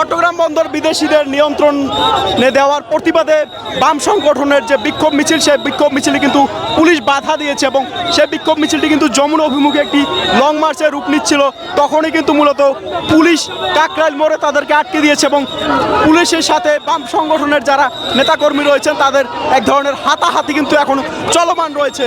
চট্টগ্রাম বন্দর বিদেশিদের নিয়ন্ত্রণে দেওয়ার প্রতিবাদে বাম সংগঠনের যে বিক্ষোভ মিছিল, সেই বিক্ষোভ মিছিলে কিন্তু পুলিশ বাধা দিয়েছে এবং সেই বিক্ষোভ মিছিলটি কিন্তু যমুনা অভিমুখে একটি লং মার্চে রূপ নিচ্ছিল। তখনই কিন্তু মূলত পুলিশ কাকরাইল মোড়ে তাদেরকে আটকে দিয়েছে এবং পুলিশের সাথে বাম সংগঠনের যারা নেতাকর্মী রয়েছেন, তাদের এক ধরনের হাতাহাতি কিন্তু এখন চলমান রয়েছে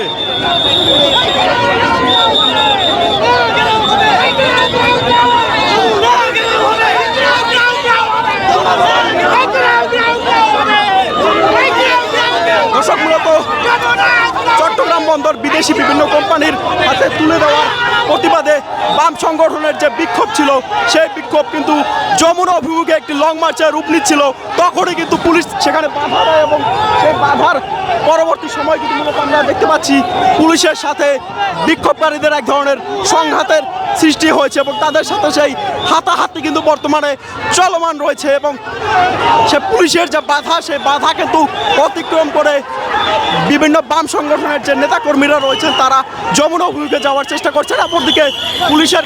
দর্শক মূলত চট্টগ্রাম বন্দর বিদেশি বিভিন্ন কোম্পানির হাতে তুলে দেওয়ার প্রতিবাদে বাম সংগঠনের যে বিক্ষোভ ছিল, সেই বিক্ষোভ কিন্তু যমুনা অভিমুখে একটি লং মার্চের রূপ নিচ্ছিল। তখনই কিন্তু পুলিশ সেখানে বাধা দেয় এবং সেই বাধার পরবর্তী সময় কিন্তু মূলত আমরা দেখতে পাচ্ছি, পুলিশের সাথে বিক্ষোভকারীদের এক ধরনের সংঘাতের সৃষ্টি হয়েছে এবং তাদের সাথে সেই হাতাহাতি কিন্তু বর্তমানে চলমান রয়েছে এবং সে পুলিশের যে বাধা, সেই বাধা কিন্তু অতিক্রম করে বিভিন্ন বাম সংগঠনের যে নেতাকর্মীরা রয়েছেন, তারা যমুনা অভিমুখে যাওয়ার চেষ্টা করছেন অপরদিকে পুলিশের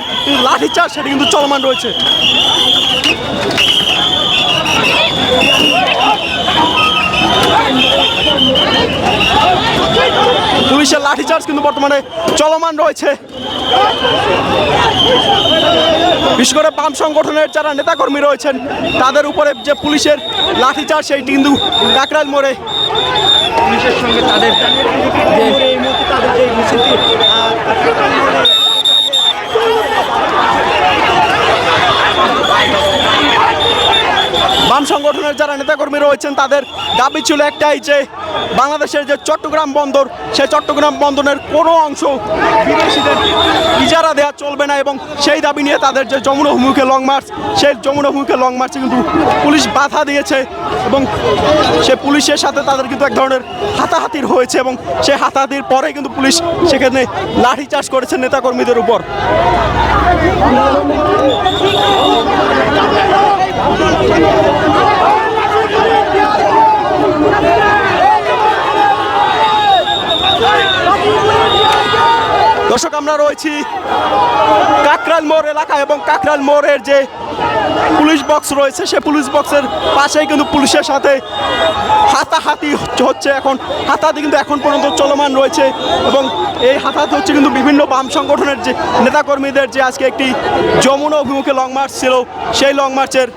লাঠিচার্জ সেটি কিন্তু চলমান রয়েছে। পুলিশের লাঠিচার্জ কিন্তু বর্তমানে চলমান রয়েছে। বিশেষ করে বাম সংগঠনের যারা নেতাকর্মী রয়েছেন, তাদের উপরে যে পুলিশের লাঠিচার্জ সেইটি কিন্তু কাকরাইল মোড়ে। পুলিশের সঙ্গে তাদের যে বাম সংগঠনের যারা নেতাকর্মী রয়েছেন, তাদের দাবি ছিল একটাই যে বাংলাদেশের যে চট্টগ্রাম বন্দর সেই চট্টগ্রাম বন্দরের কোনো অংশ বিদেশিদের ইজারা দেওয়া চলবে না এবং সেই দাবি নিয়ে তাদের যে যমুনা অভিমুখে লং মার্চ সেই যমুনা অভিমুখে লং মার্চে কিন্তু পুলিশ বাধা দিয়েছে এবং সে পুলিশের সাথে তাদের কিন্তু এক ধরনের হাতাহাতির হয়েছে এবং সেই হাতাহাতির পরে কিন্তু পুলিশ সেখানে লাঠিচার্জ করেছে নেতাকর্মীদের উপর। দর্শক আমরা রয়েছি কাকরাল মোড় এলাকা এবং কাকরাল মোড়ের যে পুলিশ বক্স রয়েছে, সে পুলিশ বক্সের পাশেই কিন্তু পুলিশের সাথে হাতাহাতি হচ্ছে এখন। হাতাহাতি কিন্তু এখন পর্যন্ত চলমান রয়েছে এবং এই হাতাহাতি হচ্ছে কিন্তু বিভিন্ন বাম সংগঠনের যে নেতাকর্মীদের যে আজকে একটি যমুনা অভিমুখে লং মার্চ ছিল, সেই লং মার্চের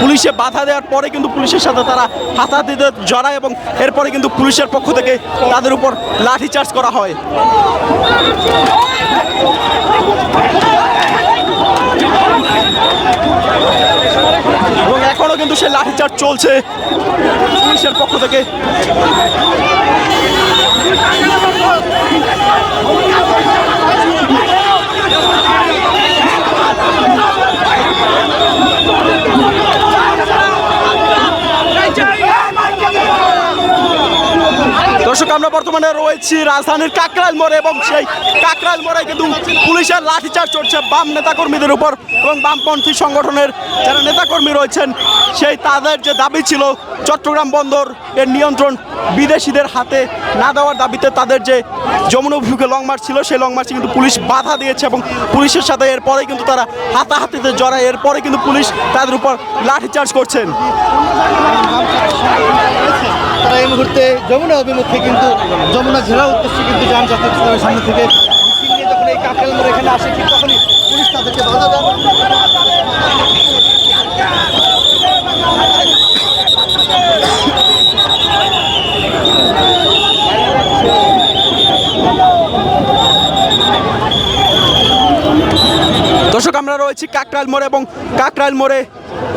পুলিশে বাধা দেওয়ার পরে কিন্তু পুলিশের সাথে তারা হাতাহাতিতে জড়ায় এবং এরপরে কিন্তু পুলিশের পক্ষ থেকে তাদের উপর লাঠিচার্জ করা হয় এবং কিন্তু লাঠিচার্জ চলছে পুলিশের পক্ষ থেকে। দর্শক, আমরা বর্তমানে রয়েছি রাজধানীর কাকরাইল মোড়ে এবং সেই কাকরাইল মোড়ে কিন্তু পুলিশের লাঠিচার্জ চলছে বাম নেতাকর্মীদের উপর এবং বামপন্থী সংগঠনের যারা নেতাকর্মী রয়েছেন, সেই তাদের যে দাবি ছিল চট্টগ্রাম বন্দর এর নিয়ন্ত্রণ বিদেশিদের হাতে না দেওয়ার দাবিতে তাদের যে যমুনা অভিমুখে লং মার্চ ছিল, সেই লং মার্চে কিন্তু পুলিশ বাধা দিয়েছে এবং পুলিশের সাথে এরপরে কিন্তু তারা হাতাহাতিতে জড়ায়। এরপরে কিন্তু পুলিশ তাদের উপর লাঠিচার্জ করছেন। তারা এই মুহূর্তে যমুনা অভিমুখে কিন্তু, যমুনা জেলা উদ্দেশ্যে কিন্তু যান যাতায়াত করে সামনে থেকে যখন এই কাকরাইল মোড় এখানে আসে, ঠিক তখনই পুলিশ তাদেরকে বাধা দর্শক, আমরা রয়েছি কাকরাইল মোড়ে এবং কাকরাইল মোড়ে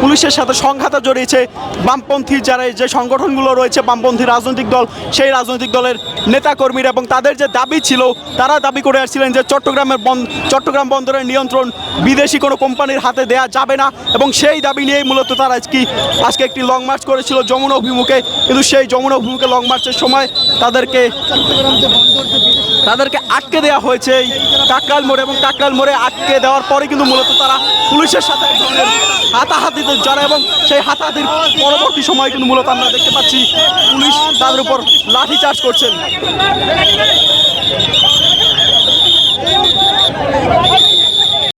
পুলিশের সাথে সংঘাতে জড়িয়েছে বামপন্থী যারা যে সংগঠনগুলো রয়েছে, বামপন্থী রাজনৈতিক দল, সেই রাজনৈতিক দলের নেতাকর্মীরা এবং তাদের যে দাবি ছিল, তারা দাবি করে আসছিলেন যে চট্টগ্রামের বন- চট্টগ্রাম বন্দরের নিয়ন্ত্রণ বিদেশি কোনো কোম্পানির হাতে দেয়া যাবে না এবং সেই দাবি নিয়েই মূলত তারা আজকে আজকে একটি লং মার্চ করেছিল যমুনা অভিমুখে। কিন্তু সেই যমুনা অভিমুখে লং মার্চের সময় তাদেরকে চট্টগ্রাম বন্দর তাদেরকে আটকে দেওয়া হয়েছে এই কাকরাল মোড়ে এবং কাকরাল মোড়ে আটকে দেওয়ার পরে কিন্তু মূলত তারা পুলিশের সাথে হাতাহাতিতে জড়ে এবং সেই হাতাহাতির পরবর্তী সময় কিন্তু মূলত আমরা দেখতে পাচ্ছি পুলিশ তাদের উপর লাঠিচার্জ করছেন